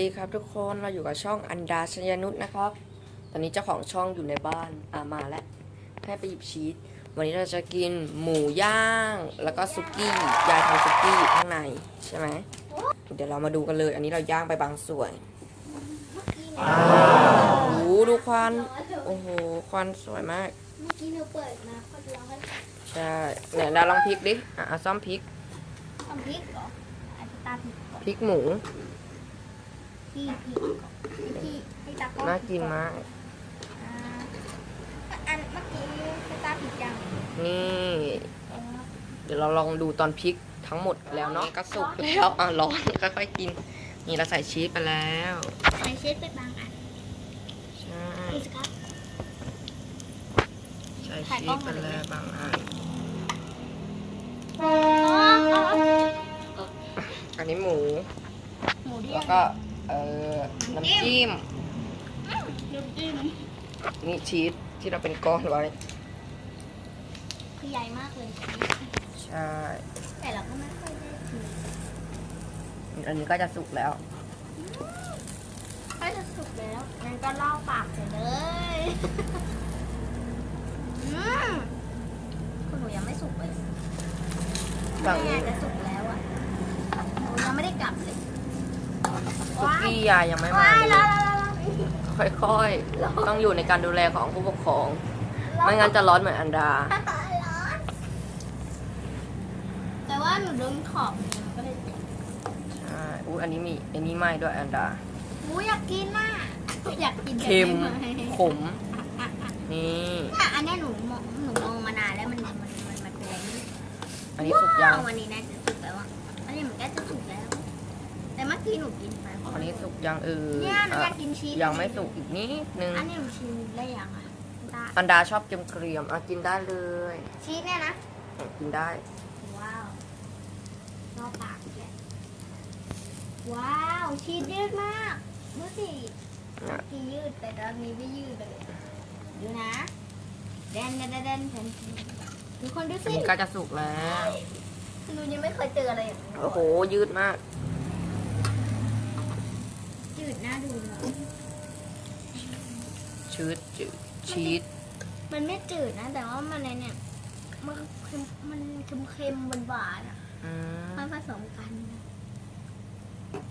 ดีครับทุกคนเราอยู่กับช่องอันดาชยนุชนะครับ ตอนนี้เจ้าของช่องอยู่ในบ้านอ่ามาแล้วให้ไปหยิบชีสวันนี้เราจะกินหมูย่าง แล้วก็ซุกี้ยายทำซุกี้อยู่ข้างในใช่ไหมเดี๋ยวเรามาดูกันเลย อันนี้เราย่างไปบางส่วนโอ้โหดูควันโอ้โหควันสวยมากเมื่อกี้หนูเปิดมาพอดีแล้วใช่เนี่ยดาลองพริกดิอะเอาซ่อมพริกทำพริกเหรออาจจะตาพริกก่อนพริกหมู พี่พริกก่อนพี่พี่ตาก็น่ากินมาก อ่าอันเมื่อกี้พี่ตาพริกยังนี่เออเดี๋ยวเราลองดูตอนพริกทั้งหมดแล้วเนาะก็สุกแล้วอะร้อนค่อยๆกิน นี่เราใส่ชีสไปแล้ว ใส่เช็ดไปบางอันใช่ ดูสิครับ ใส่ชีสไปแล้วบางอันอ๋ออ๋ออันนี้หมู หมูเด้แล้วก็ เอ่อน้ำจิ้มน้ำจิ้มนี่ชีสที่เราเป็นก้อนไว้คือใหญ่มากเลยใช่แต่เราก็ไม่ค่อยได้ถืออันนี้ก็จะสุกแล้วก็จะสุกแล้วงั้นก็เล่าปากเสร็จเลยอืมคุณหนูยังไม่สุกเลยฝั่งแม่นี้จะสุกแล้วอะหนูยังไม่ได้กลับเลย ซุกี้ยายยังไม่มาเลยค่อยๆ ต้องอยู่ในการดูแลของผู้ปกครอง ไม่งั้นจะร้อนเหมือนอันดา แต่ว่าหนูโดนขอบก็เลยเจ็บใช่อุ้อันนี้มีอันนี้ไหม้ด้วยอันดาหนูอยากกินน่ะอยากกินเค็มขม นี่อันนี้หนูมองหนูมองมานานแล้วมันมันมันมันเป็นอะไรไม่รู้อันนี้สุกยังวันนี้น่าจะสุกแล้วอะอันนี้มันก็จะสุกแล้ว เมื่อกี้หนูกินไปอันนี้สุกยังเออเนี่ยหนูอะอยากกินชีสยังไม่สุกอีกนิดนึง อันนี้หนูชิมได้ยังอะได้อันดาชอบเกรียมเกรียมๆอะกินได้เลยชีสเนี่ยนะ อะกินได้ ว้าวรอบปากอีกแล้วว้าวชีสยืดมากดูสิเมื่อกี้ยืดแต่ตอนนี้ไม่ยืดเลย ดูนะเดนเดนเดนเดนเดนทุกคนดูอันสินี้ก็จะสุกแล้ว หนูยังไม่เคยเจออะไรอย่างนี้โอ้โหยืดมากยืด น่าดูเลยชืดจืดชีสมันไม่จืดนะ แต่ว่ามันอะไรเนี่ย มันเค็มมันเค็มเค็มๆหวานๆอะอืมมันผสมกันนะ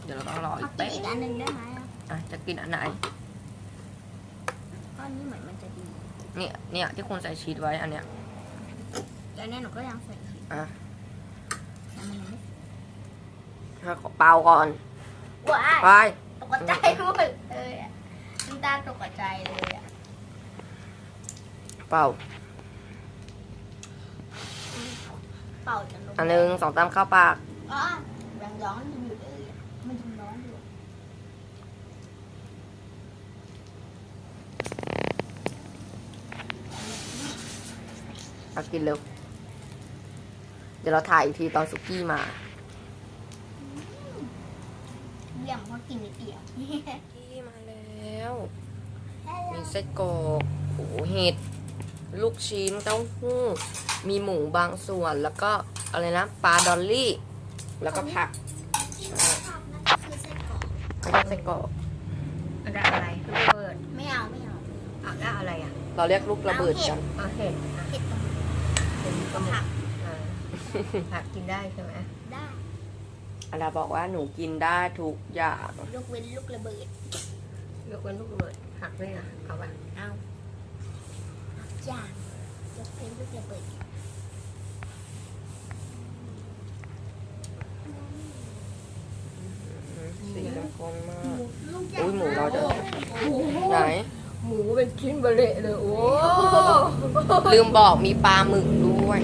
เดี๋ยวเราต้องรอขอีอกกินแป๊บอีกอันหนึ่งได้ไหมอะอะจะกินอันไหนก้อนนี้เหมือนมันจะดี เนี่ยเนี่ยที่คุณใส่ชีสไว้อันเนี้ยแต่อันเนี้ยหนูก็ยังใส่ชีสอะแต่มันยังไม่ถ้าขอเปล่าก่อนว้ายไปต กใจหมดเลยอะน้ำตาตกใจเลยอะเปล่าเป่าจนลมอันหนึ่งสองตามเข้าปาก อ๋อยังร้อนอยู่เลยอะมันยังร้อนอยู่เอากินเร็ว เดี๋ยวเราถ่ายอีกทีตอนสุกี้มา เยี่ยมเพราะกินนิดเดียวกี้มาแล้ว มีไส้กรอกโอ้โหเห็ด ลูกชิ้นเต้าหู้ มีหมูบางส่วนแล้วก็อะไรนะปลาดอลลี่ แล้วก็ผักใช่คือไส้กรอกแล้วก็ไส้กรอกอันนั้นอะไรลูกระเบิดไม่เอาไม่เอาอะแล้วอะไรอะเราเรียกลูกระเบิดกันอ๋อเห็ดอะเผ็ดตรงนี้เป็นกระหผัมึกกอ่าผักกินได้ใช่ไหมได้ อันดาบอกว่าหนูกินได้ทุกอย่าง ยกเว้นลูกระเบิดยกเว้นลูกระเบิดผักด้วยนะเอาป่ะเอาอย่างยกเว้นลูกระเบิดสีน้ำข้นมาก ลูกอุ้ยหมูเราจะไหน หมูเป็นชิ้นเบะเละเลยโอ้ ลืมบอกมีปลาหมึกด้วย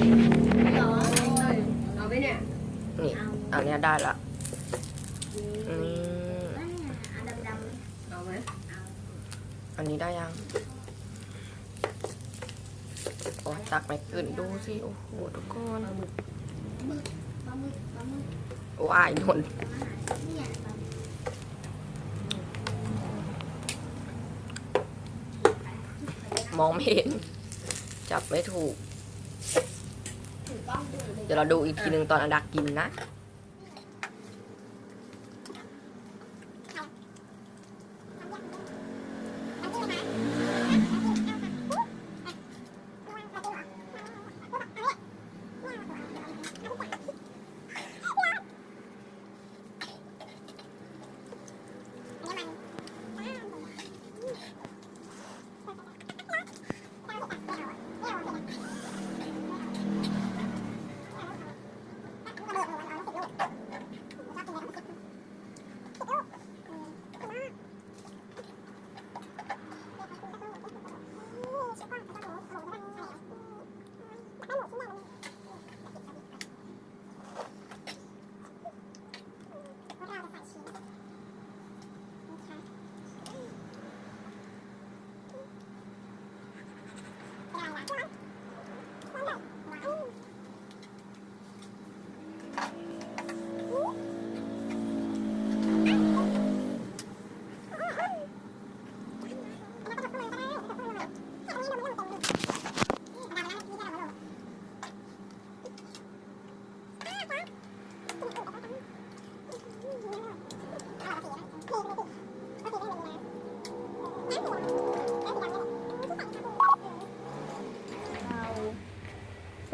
เหรอ เอาไหมเนี่ย นี่ เอาอันเนี้ยได้ละนี่นั่นไงอันดำๆเอาไหมอันนี้ได้ยังโอ้ตักไม่ขึ้นดูสิโอ้โหทุกคนว้ายนนมองไม่เห็น จับไม่ถูกเลยเดี๋ยวเราดูอีกทีหนึ่งตอนอันดักกินนะ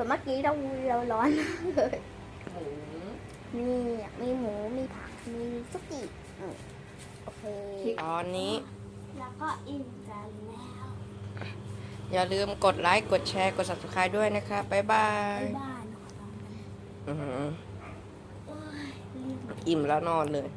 เมื่อกี้เราเราร้อนมากเลยหมูมีมีหมูมีผักมีสุกี้อืมโอเค ตอนนี้ แล้วก็อิ่มกันแล้วอย่าลืมกดไลค์กดแชร์กด subscribe ด้วยนะคะบ๊ายบายบ๊ายบายนะคะอื้อหือโอ้ยรีบอิ่มแล้วนอนเลย